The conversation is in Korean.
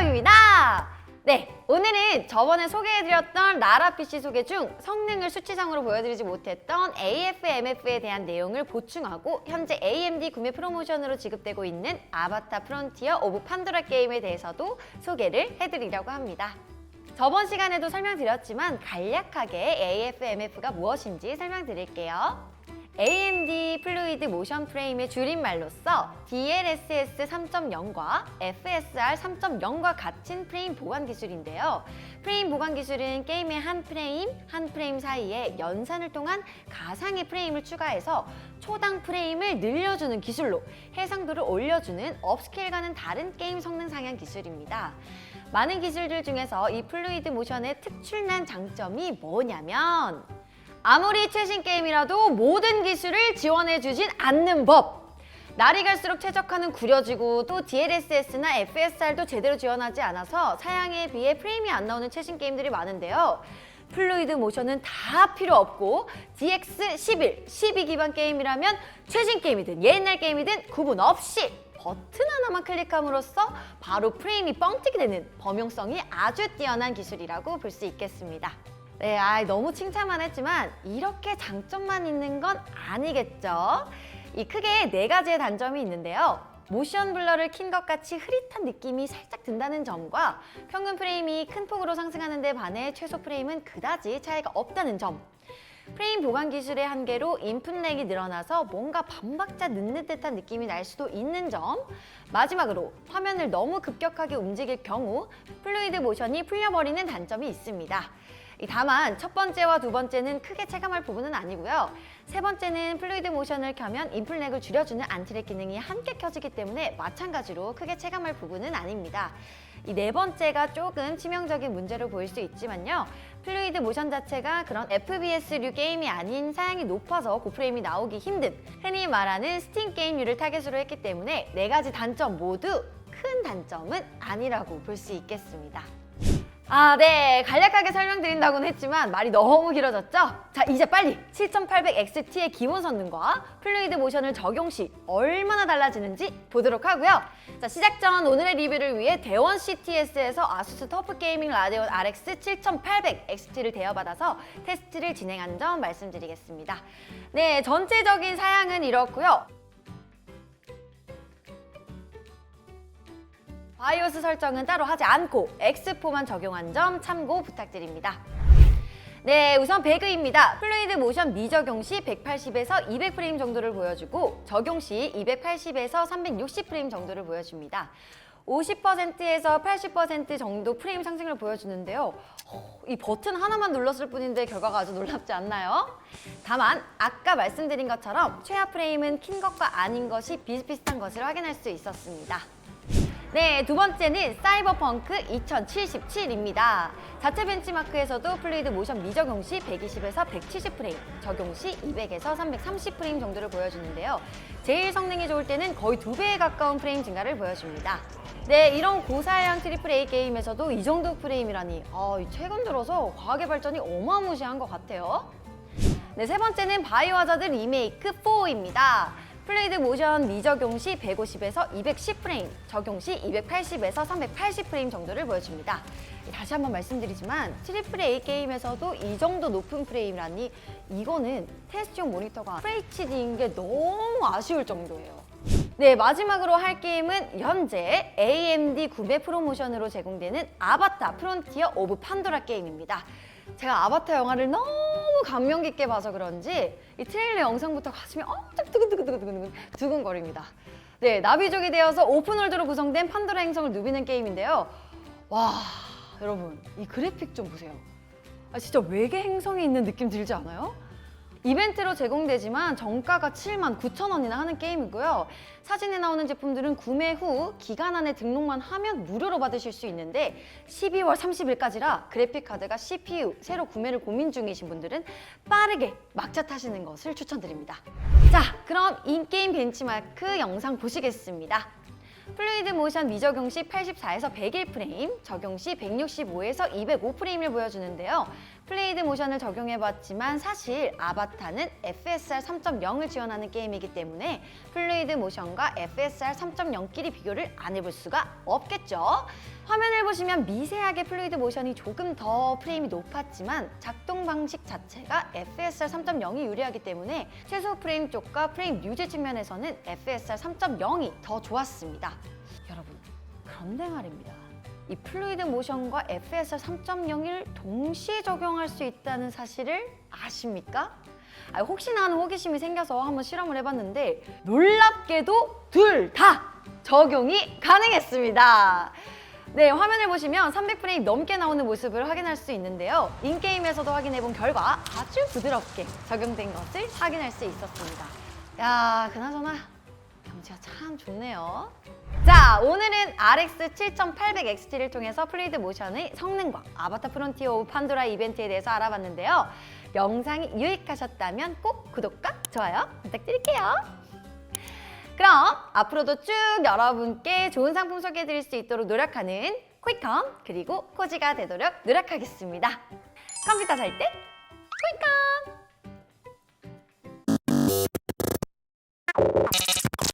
찰떡입니다. 네, 오늘은 저번에 소개해드렸던 라라 PC 소개 중 성능을 수치상으로 보여드리지 못했던 AFMF에 대한 내용을 보충하고 현재 AMD 구매 프로모션으로 지급되고 있는 아바타 프론티어 오브 판도라 게임에 대해서도 소개를 해드리려고 합니다. 저번 시간에도 설명드렸지만 간략하게 AFMF가 무엇인지 설명드릴게요. AMD 플루이드 모션 프레임의 줄임말로써 DLSS 3.0과 FSR 3.0과 같은 프레임 보관 기술인데요. 프레임 보관 기술은 게임의 한 프레임, 한 프레임 사이에 연산을 통한 가상의 프레임을 추가해서 초당 프레임을 늘려주는 기술로 해상도를 올려주는 업스케일과는 다른 게임 성능 상향 기술입니다. 많은 기술들 중에서 이 플루이드 모션의 특출난 장점이 뭐냐면 아무리 최신 게임이라도 모든 기술을 지원해주진 않는 법. 날이 갈수록 최적화는 구려지고 또 DLSS나 FSR도 제대로 지원하지 않아서 사양에 비해 프레임이 안 나오는 최신 게임들이 많은데요. 플루이드 모션은 다 필요 없고 DX11, 12 기반 게임이라면 최신 게임이든 옛날 게임이든 구분 없이 버튼 하나만 클릭함으로써 바로 프레임이 뻥튀기 되는 범용성이 아주 뛰어난 기술이라고 볼 수 있겠습니다. 네, 아, 너무 칭찬만 했지만 이렇게 장점만 있는 건 아니겠죠? 이 크게 네 가지의 단점이 있는데요. 모션 블러를 킨 것 같이 흐릿한 느낌이 살짝 든다는 점과 평균 프레임이 큰 폭으로 상승하는 데 반해 최소 프레임은 그다지 차이가 없다는 점. 프레임 보관 기술의 한계로 인풋 렉이 늘어나서 뭔가 반박자 늦는 듯한 느낌이 날 수도 있는 점. 마지막으로 화면을 너무 급격하게 움직일 경우 플루이드 모션이 풀려버리는 단점이 있습니다. 이 다만 첫 번째와 두 번째는 크게 체감할 부분은 아니고요. 세 번째는 플루이드 모션을 켜면 인풋 렉을 줄여주는 안티렉 기능이 함께 켜지기 때문에 마찬가지로 크게 체감할 부분은 아닙니다. 이 네 번째가 조금 치명적인 문제로 보일 수 있지만요. 플루이드 모션 자체가 그런 FBS류 게임이 아닌 사양이 높아서 고프레임이 나오기 힘든 흔히 말하는 스팀 게임류를 타겟으로 했기 때문에 네 가지 단점 모두 큰 단점은 아니라고 볼 수 있겠습니다. 아, 네. 간략하게 설명드린다고는 했지만 말이 너무 길어졌죠? 자, 이제 빨리 7800XT의 기본 성능과 플루이드 모션을 적용 시 얼마나 달라지는지 보도록 하고요. 자, 시작 전 오늘의 리뷰를 위해 대원 CTS에서 아수스 터프 게이밍 라데온 RX 7800XT를 대여받아서 테스트를 진행한 점 말씀드리겠습니다. 네, 전체적인 사양은 이렇고요. 바이오스 설정은 따로 하지 않고 X4만 적용한 점 참고 부탁드립니다. 네, 우선 배그입니다. 플루이드 모션 미적용 시 180에서 200프레임 정도를 보여주고 적용 시 280에서 360프레임 정도를 보여줍니다. 50%에서 80% 정도 프레임 상승을 보여주는데요. 어, 이 버튼 하나만 눌렀을 뿐인데 결과가 아주 놀랍지 않나요? 다만 아까 말씀드린 것처럼 최하 프레임은 킨 것과 아닌 것이 비슷비슷한 것을 확인할 수 있었습니다. 네, 두 번째는 사이버펑크 2077입니다. 자체 벤치마크에서도 플루이드 모션 미적용 시 120에서 170프레임, 적용 시 200에서 330프레임 정도를 보여주는데요. 제일 성능이 좋을 때는 거의 두 배에 가까운 프레임 증가를 보여줍니다. 네, 이런 고사양 트리플 A 게임에서도 이 정도 프레임이라니 아, 이 최근 들어서 과학의 발전이 어마무시한 것 같아요. 네, 세 번째는 바이오하자드 리메이크 4입니다. 플레이드 모션 미적용 시 150에서 210프레임, 적용 시 280에서 380프레임 정도를 보여줍니다. 다시 한번 말씀드리지만 트리플 A 게임에서도 이 정도 높은 프레임이라니 이거는 테스트용 모니터가 FHD인 게 너무 아쉬울 정도예요. 네, 마지막으로 할 게임은 현재 AMD 구매 프로모션으로 제공되는 아바타 프론티어 오브 판도라 게임입니다. 제가 아바타 영화를 너무 감명 깊게 봐서 그런지 이 트레일러 영상부터 가슴이 엄청 두근두근두근두근 두근거립니다. 네, 나비족이 되어서 오픈월드로 구성된 판도라 행성을 누비는 게임인데요. 와, 여러분 이 그래픽 좀 보세요. 아, 진짜 외계 행성에 있는 느낌 들지 않아요? 이벤트로 제공되지만 정가가 7만 9천 원이나 하는 게임이고요. 사진에 나오는 제품들은 구매 후 기간 안에 등록만 하면 무료로 받으실 수 있는데 12월 30일까지라 그래픽 카드가 CPU 새로 구매를 고민 중이신 분들은 빠르게 막차 타시는 것을 추천드립니다. 자, 그럼 인게임 벤치마크 영상 보시겠습니다. 플루이드 모션 미적용 시 84에서 101 프레임, 적용 시 165에서 205 프레임을 보여주는데요. 플레이드 모션을 적용해봤지만 사실 아바타는 FSR 3.0을 지원하는 게임이기 때문에 플루이드 모션과 FSR 3.0끼리 비교를 안 해볼 수가 없겠죠. 화면을 보시면 미세하게 플루이드 모션이 조금 더 프레임이 높았지만 작동 방식 자체가 FSR 3.0이 유리하기 때문에 최소 프레임 쪽과 프레임 유지 측면에서는 FSR 3.0이 더 좋았습니다. 여러분, 그런데 말입니다. 이 플루이드 모션과 FSR 3.0을 동시에 적용할 수 있다는 사실을 아십니까? 아, 혹시나 하는 호기심이 생겨서 한번 실험을 해봤는데 놀랍게도 둘 다 적용이 가능했습니다. 네, 화면을 보시면 300프레임 넘게 나오는 모습을 확인할 수 있는데요. 인게임에서도 확인해본 결과 아주 부드럽게 적용된 것을 확인할 수 있었습니다. 야, 그나저나 경치가 참 좋네요. 자, 오늘은 RX 7800XT를 통해서 플레이드 모션의 성능과 아바타 프론티어 오브 판도라 이벤트에 대해서 알아봤는데요. 영상이 유익하셨다면 꼭 구독과 좋아요 부탁드릴게요. 그럼 앞으로도 쭉 여러분께 좋은 상품 소개해 드릴 수 있도록 노력하는 코이컴 그리고 코지가 되도록 노력하겠습니다. 컴퓨터 살 때 코이컴!